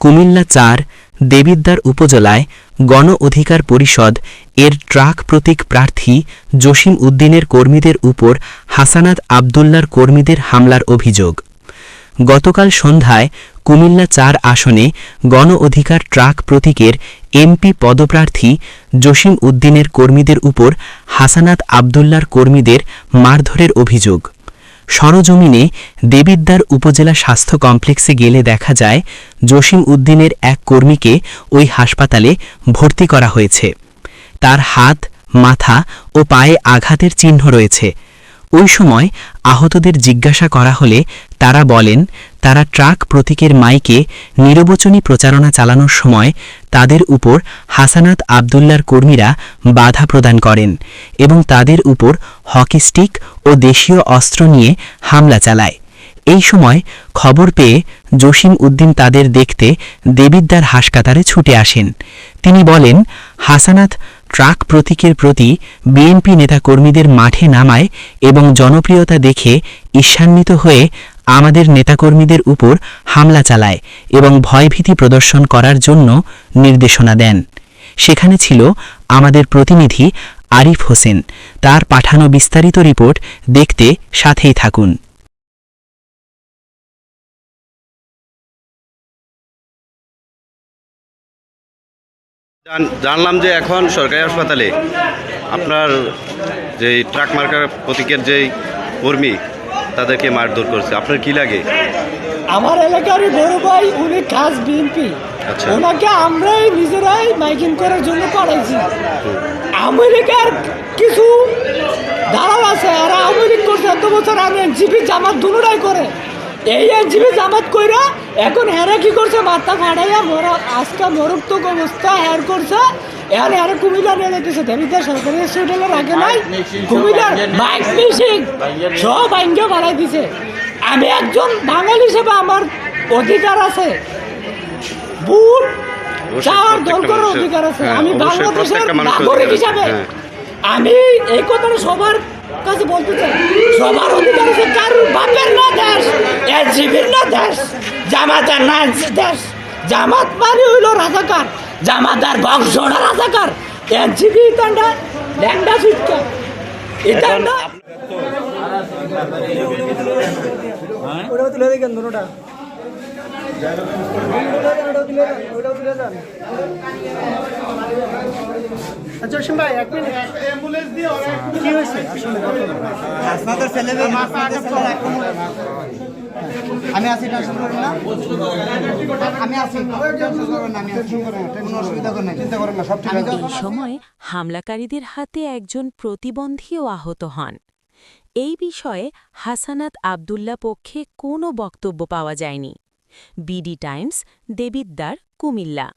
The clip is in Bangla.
কুমিল্লা চার, দেবিদ্বার উপজেলায় গণ অধিকার পরিষদ এর ট্রাক প্রতীক প্রার্থী জসিম উদ্দিনের কর্মীদের উপর হাসানাত আবদুল্লার কর্মীদের হামলার অভিযোগ। গতকাল সন্ধ্যায় কুমিল্লা চার আসনে গণ অধিকার ট্রাক প্রতীকের এমপি পদপ্রার্থী জসিম উদ্দিনের কর্মীদের উপর হাসানাত আবদুল্লার কর্মীদের মারধরের অভিযোগ। সরজমিনে দেবিদ্বার উপজেলা স্বাস্থ্য কমপ্লেক্সে গেলে দেখা যায়, জসিম উদ্দিনের এক কর্মীকে ওই হাসপাতালে ভর্তি করা হয়েছে। তার হাত, মাথা ও পায়ে আঘাতের চিহ্ন রয়েছে। ওই সময় আহতদের জিজ্ঞাসা করা হলে তারা বলেন তারা ট্রাক প্রতীকের মাইকে নিরবচনী প্রচারণা চালানোর সময় তাদের উপর হাসানাত আবদুল্লার কর্মীরা বাধা প্রদান করেন এবং তাদের উপর হকি স্টিক ও দেশীয় অস্ত্র নিয়ে হামলা চালায়। এই সময় খবর পেয়ে জসিম উদ্দিন তাদের দেখতে দেবিদ্বার হাসপাতালে ছুটে আসেন। তিনি বলেন, হাসানাত ট্রাক প্রতীকের প্রতি বিএনপি নেতাকর্মীদের মাঠে নামায় এবং জনপ্রিয়তা দেখে ঈর্ষান্বিত হয়ে আমাদের নেতাকর্মীদের উপর হামলা চালায় এবং ভয়ভীতি প্রদর্শন করার জন্য নির্দেশনা দেন। সেখানে ছিল আমাদের প্রতিনিধি আরিফ হোসেন। তার পাঠানো বিস্তারিত রিপোর্ট দেখতে সাথেই থাকুন। জানলাম যে এখন সরকারি হাসপাতালে আপনার যে ট্রাক মার্কার প্রতীকের যেই কর্মী তাদেরকে মারধর করছে। আপনার কি লাগে? আমার এলাকার বড় ভাই উনি খাস বিএনপি আচ্ছা। ওনাকে আমরাই নিজেরাই মাইকিং করার জন্য পাঠাইছি। আমেরিকার কিছু দালাল আছে আর আওয়ামী লীগ করছে এত বছর আমি এনজিপি জামাত দুটাই করে। এই এনজিপি জামাত কইরা এখন হেরা কি করছে? মাথা ফাটাইয়া মরা আজকে মরক্তক অবস্থা হের করছে। এর এর কুমিল্লা নিয়ে যেতেছে দেবিদার সরকারি হসপিটালে রাখে নাই। কুমিল্লার মাইক মিশিং সব আইনকে বাড়াই দিছে। আমি একজন বাঙালি হিসেবে আমার অধিকার আছে। দল করার অধিকার আছে। হ্যাঁ, আমি বাংলাদেশের নাগরিক হিসাবে হ্যাঁ। আমি এই কথাটা সবার কাছে বলতে চাই। সবার অধিকার আছে কারোর বাপের না দেশ এনজিবির না দেশ জামাতের না দেশ। জামাত মানে হইল রাজাকার। জামাতার বংশটা রাজাকার। এনজিবি ইতান্ডা ল্যান্ডা শিক্ষা ওটাও তুলে আচ্ছা ভাই এক মিনিট কি হয়েছে মেয়ে আপনাদের ছেলে এখন আমি আছি টেনশন করেন না। আমি আছি। টেনশন করেন না আমি আছি। কোনো অসুবিধা করেন না চিন্তা করেন না সব ঠিক আছে। এই সময় হামলাকারীদের হাতে একজন প্রতিবন্ধীও আহত হন। এই বিষয়ে হাসানাত আবদুল্লা পক্ষে কোনো বক্তব্য পাওয়া যায়নি। BD Times Debidwar Cumilla.